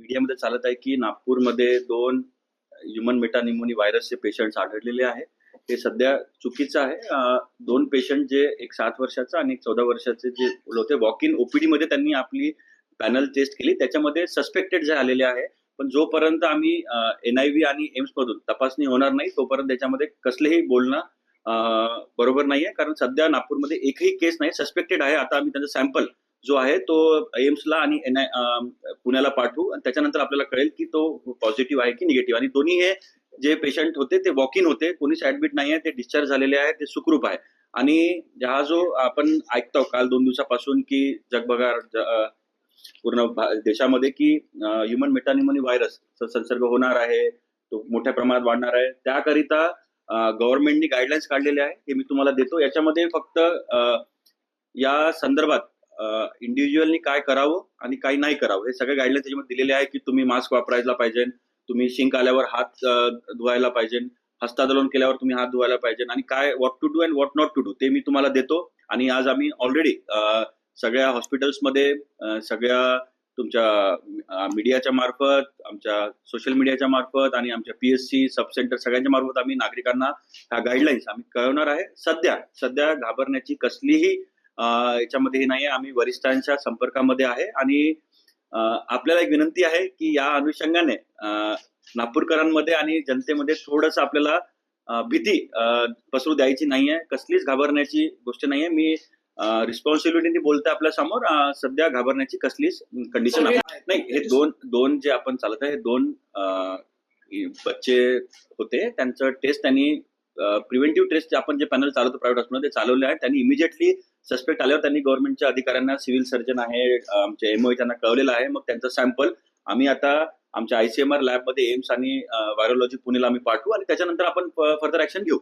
मीडियामध्ये चालत आहे की नागपूरमध्ये दोन ह्युमन मेटानिमोनी व्हायरसचे पेशंट्स आढळलेले आहे हे सध्या चुकीचं आहे. दोन पेशंट जे एक सात वर्षाचा आणि एक चौदा वर्षाचे जे होते वॉक इन ओपीडी मध्ये त्यांनी आपली पॅनल टेस्ट केली. त्याच्यामध्ये सस्पेक्टेड जे आलेले आहे. पण जोपर्यंत आम्ही एन आय व्ही आणि एम्स मधून तपासणी होणार नाही तोपर्यंत त्याच्यामध्ये कसलेही बोलणं बरोबर नाही आहे कारण सध्या नागपूरमध्ये एकही केस नाही. सस्पेक्टेड आहे. आता आम्ही त्यांचं सॅम्पल जो आहे तो एम्सला आणि एन आय पुण्याला पाठवू. आणि त्याच्यानंतर आपल्याला कळेल की तो पॉझिटिव्ह आहे की निगेटिव्ह आणि दोन्ही हे जे पेशंट होते ते वॉक इन होते. कोणीच ऍडमिट नाही आहे ते डिस्चार्ज झालेले आहे ते सुखरूप आहे. आणि हा जो आपण ऐकतो काल दोन दिवसापासून की जगभगार पूर्ण देशामध्ये की ह्युमन मेटानिमोनी व्हायरस संसर्ग होणार आहे तो मोठ्या प्रमाणात वाढणार आहे. त्याकरिता गव्हर्नमेंटनी गाईडलाईन्स काढलेले आहे हे मी तुम्हाला देतो. याच्यामध्ये फक्त या संदर्भात इंडिव्हिज्युअलनी काय करावं आणि काय नाही करावं हे सगळे गाईडलाईन्स त्याच्यामध्ये दिलेले आहे की तुम्ही मास्क वापरायला पाहिजे तुम्ही शिंक आल्यावर हात धुवायला पाहिजे हस्तांदोलन केल्यावर तुम्ही हात धुवायला पाहिजे आणि काय what to do and what not to do ते मी तुम्हाला देतो आणि आज आम्ही ऑलरेडी सगळ्या हॉस्पिटल्समध्ये सगळ्या तुमच्या मीडियाच्या मार्फत आमच्या सोशल मीडियाच्या मार्फत आणि आमच्या P S C sub center सगळ्यांच्या मार्फत आम्ही नागरिकांना ह्या गाईडलाईन्स आम्ही कळवणार आहे. सध्या सध्या घाबरण्याची कसलीही याच्यामध्ये हे नाही आहे. आम्ही वरिष्ठांच्या संपर्कामध्ये आहे. आणि आपल्याला एक विनंती आहे की या अनुषंगाने नागपूरकरांमध्ये आणि जनतेमध्ये थोडस आपल्याला भीती पसरू द्यायची नाहीये कसलीच घाबरण्याची गोष्ट नाहीये मी रिस्पॉन्सिबिलिटी बोलते आपल्यासमोर. सध्या घाबरण्याची कसलीच कंडिशन नाही. हे दोन दोन जे आपण चालत आहे हे दोन बच्चे होते. त्यांचं टेस्ट त्यांनी प्रिव्हेंटिव्ह टेस्ट आपण जे पॅनल चालवतो प्रायव्हेट हॉस्पिटल ते चालवले आहे त्यांनी इमिजिएटली सस्पेक्ट आल्यावर त्यांनी गव्हर्नमेंटच्या अधिकाऱ्यांना सिव्हिल सर्जन आहे आमचे एमओ त्यांना कळवलेलं आहे. मग त्यांचं सॅम्पल आम्ही आता आमच्या आयसीएमआर लॅबमध्ये एम्स आणि व्हायरोलॉजी पुणेला आम्ही पाठवू आणि त्याच्यानंतर आपण फर्दर ऍक्शन घेऊ.